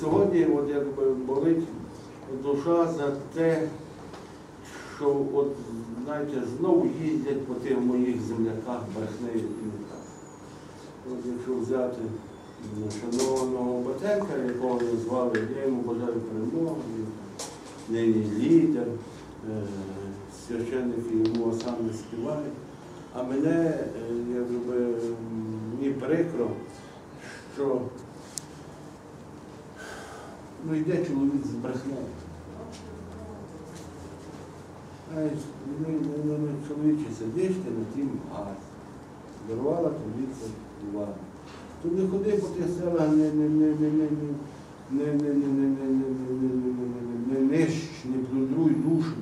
сьогодні от якби болить душа за те, що от, знаєте, знову їздять по тих моїх земляках брехнею. От якщо взяти м, шанованого Батенка, якого звали, я йому бажаю перемоги, нині лідер, е, священники йому сам не співають. А мене, е, якби, мені прикро, що Ну йде чоловік з брехнею. Чоловіче сидиш ти на тім газ. Дарувала тобі це увагу. Тут не ходи по тих селах, не нищ, не плюдруй душу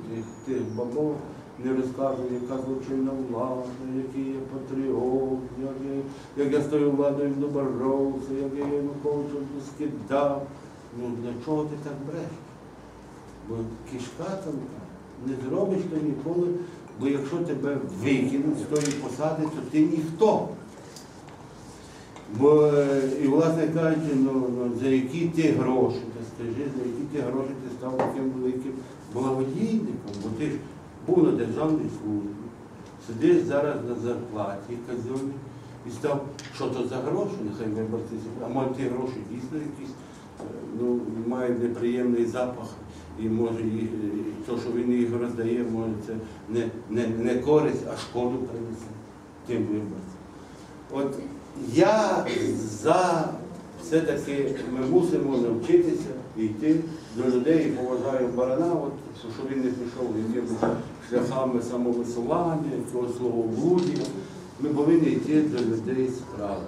тих бабов, не розказуй, яка злочинна влада, який я патріот, як я з тою владою доборовся, як я Януковича скидав. Ну для чого ти так бреш? Бо кишка тонка, не зробиш то ніколи, бо якщо тебе викинуть з тої посади, то ти ніхто. Бо е, і власне кажучи, ну, ну за які ти гроші, ти скажи, за які ти гроші ти став таким великим благодійником, бо ти ж був на державній службі, сидиш зараз на зарплаті казьоні і став, що то за гроші, нехай виборці, а може ті гроші дійсно якісь ну, мають неприємний запах. І може їх, то, що він їх роздає, може це не, не, не користь, а шкоду принесе тим виборцям. От я за все-таки ми мусимо навчитися йти до людей і поважаю барана, от, що він не пішов якимись шляхами самовисування, якогось словоблудія. Ми повинні йти до людей справи.